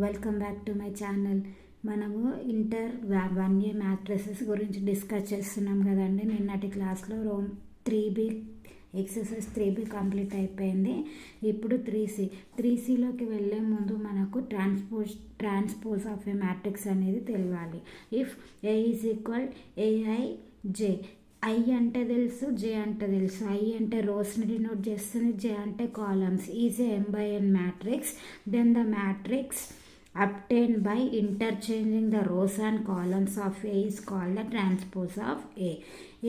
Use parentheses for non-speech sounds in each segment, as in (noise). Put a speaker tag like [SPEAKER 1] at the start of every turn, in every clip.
[SPEAKER 1] Welcome back to my channel మనము inter one year matrices గురించి discuss చేస్తున్నాం కదండి. నిన్నటి క్లాస్లో Rome three B exercise three B complete అయిపోయింది. ఇప్పుడు త్రీ సి త్రీ సిలోకి వెళ్ళే ముందు మనకు transpose transpose of A matrix అనేది తెలియాలి. If A is equal AI J I అంటే తెలుసు జే అంటే తెలుసు. ఐ అంటే రోస్ని డినోట్ చేస్తుంది జే అంటే columns is M by N matrix then the matrix obtained by interchanging the rows and columns of A is called the transpose of A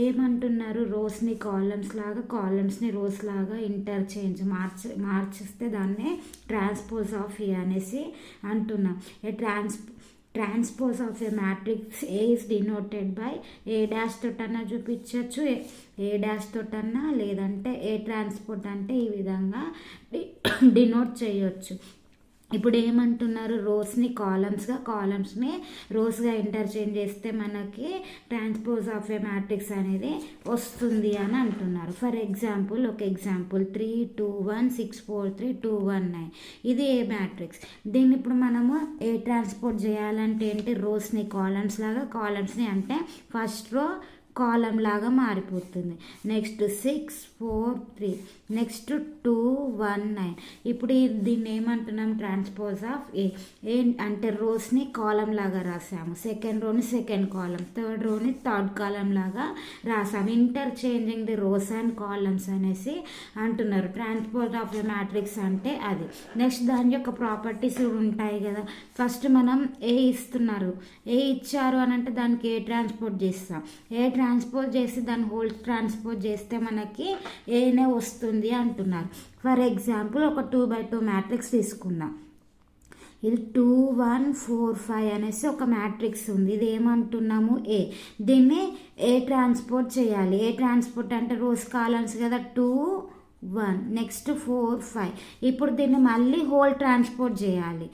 [SPEAKER 1] ఏమంటున్నారు? రోస్ని columns లాగా కాలమ్స్ని రోస్ లాగా ఇంటర్చేంజ్ మార్చ మార్చిస్తే దాన్నే ట్రాన్స్పోజ్ ఆఫ్ ఏ అనేసి అంటున్నాం. A trans transpose of A matrix A is denoted by A dash తోటన్నా చూపించవచ్చు A dash తోటన్నా లేదంటే ఏ ట్రాన్స్పోర్ట్ అంటే ఈ విధంగా డినోట్ (coughs) చేయొచ్చు. ఇప్పుడు ఏమంటున్నారు రోస్ని కాలమ్స్గా కాలమ్స్ని రోస్గా ఇంటర్చేంజ్ చేస్తే మనకి ట్రాన్స్పోజ్ ఆఫ్ ఏ మ్యాట్రిక్స్ అనేది వస్తుంది అని అంటున్నారు. ఫర్ ఎగ్జాంపుల్ ఒక example three two one six four three two one nine. ఇది ఏ మ్యాట్రిక్స్? దీన్ని ఇప్పుడు మనము ఏ ట్రాన్స్పోర్ట్ చేయాలంటే ఏంటి? రోస్ని కాలమ్స్ లాగా కాలమ్స్ని అంటే ఫస్ట్ రో కాలం లాగా మారిపోతుంది. Next six four three next two one nine ఇప్పుడు దీన్ని ఏమంటున్నాం? ట్రాన్స్పోజ్ ఆఫ్ ఏ ఏ అంటే రోస్ని కాలం లాగా రాసాము. సెకండ్ రోని సెకండ్ కాలం థర్డ్ రోని థర్డ్ కాలం లాగా రాసాము. Interchanging the rows and columns అనేసి అంటున్నారు. ట్రాన్స్పోజ్ ఆఫ్ ద మ్యాట్రిక్స్ అంటే అది. నెక్స్ట్ దాని యొక్క ప్రాపర్టీస్ ఉంటాయి కదా. ఫస్ట్ మనం ఏ ఇస్తున్నారు. ఏ ఇచ్చారు అని అంటే దానికి ఏ ట్రాన్స్పోర్ట్ చేస్తాం. ఏ ట్రాన్స్పోజ్ చేసి దాన్ని హోల్స్ ట్రాన్స్పోజ్ చేస్తే మనకి ఏనే వస్తుంది అంటున్నారు. ఫర్ ఎగ్జాంపుల్ ఒక టూ బై టూ మ్యాట్రిక్స్ తీసుకుందాం. ఇది టూ వన్ ఫోర్ ఫైవ్ అనేసి ఒక మ్యాట్రిక్స్ ఉంది. ఇది ఏమంటున్నాము? ఏ దీన్ని ఏ ట్రాన్స్పోర్ట్ చేయాలి. ఏ ట్రాన్స్పోర్ట్ అంటే రోజ్ కాలమ్స్ కదా? Two one next four five ఇప్పుడు దీన్ని మళ్ళీ హోల్ ట్రాన్స్పోర్ట్ చేయాలి.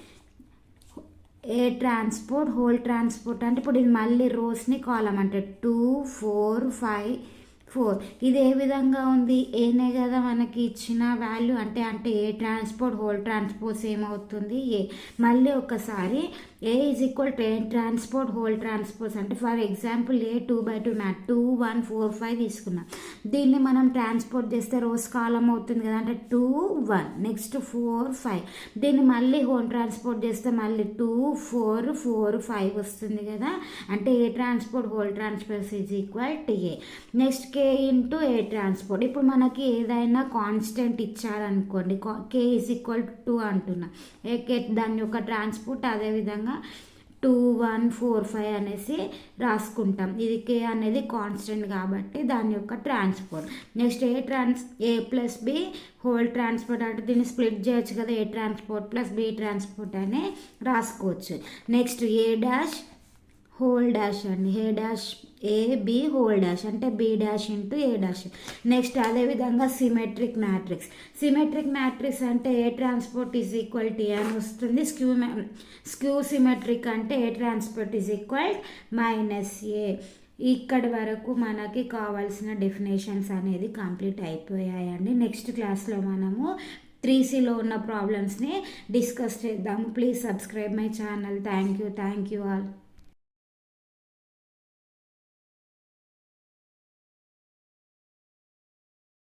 [SPEAKER 1] ఏ ట్రాన్స్పోర్ట్ హోల్ ట్రాన్స్పోర్ట్ అంటే ఇప్పుడు ఇది మళ్ళీ రోస్ని కాలం అంటే టూ ఫోర్ ఫైవ్ ఫోర్. ఇది ఏ విధంగా ఉంది? ఏనే కదా మనకి ఇచ్చిన వాల్యూ? అంటే అంటే ఏ ట్రాన్స్పోర్ట్? హోల్ ట్రాన్స్పోర్ట్స్ ఏమవుతుంది? ఏ. మళ్ళీ ఒకసారి A is equal to A transport? Whole transports. అంటే for example A two by two mat two one four five తీసుకున్నాం దీన్ని మనం ట్రాన్స్పోర్ట్ చేస్తే రోజ్ కాలం అవుతుంది కదా? అంటే two one. Next four five. దీన్ని మళ్ళీ హోల్ ట్రాన్స్పోర్ట్ చేస్తే మళ్ళీ టూ ఫోర్ ఫోర్ ఫైవ్ వస్తుంది కదా? అంటే A transport? Whole transports is equal to A. Next K into A transport ఇప్పుడు మనకి ఏదైనా కాన్స్టెంట్ ఇచ్చారనుకోండి కే ఈజ్ ఈక్వల్ టు అంటున్నా. ఏ కే దాని యొక్క ట్రాన్స్పోర్ట్ అదేవిధంగా టూ వన్ ఫోర్ ఫైవ్ అనేసి రాసుకుంటాం. ఇది కే అనేది కాన్స్టెంట్ కాబట్టి దాని యొక్క transport next A trans A plus B whole transport అంటే దీన్ని స్ప్లిట్ చేయొచ్చు కదా A transport plus B transport అని రాసుకోవచ్చు. Next A dash whole dash అండి. A dash A B whole dash అంటే B dash into A dash. Next అదేవిధంగా symmetric matrix. Symmetric matrix అంటే A transport is equal T అని వస్తుంది. Skew skew symmetric అంటే A transport is equal minus A. ఇక్కడి వరకు మనకి కావాల్సిన డెఫినేషన్స్ అనేది కంప్లీట్ అయిపోయాయండి. నెక్స్ట్ క్లాస్లో మనము త్రీ సిలో ఉన్న ప్రాబ్లమ్స్ని డిస్కస్ చేద్దాము. Please subscribe my channel thank you thank you all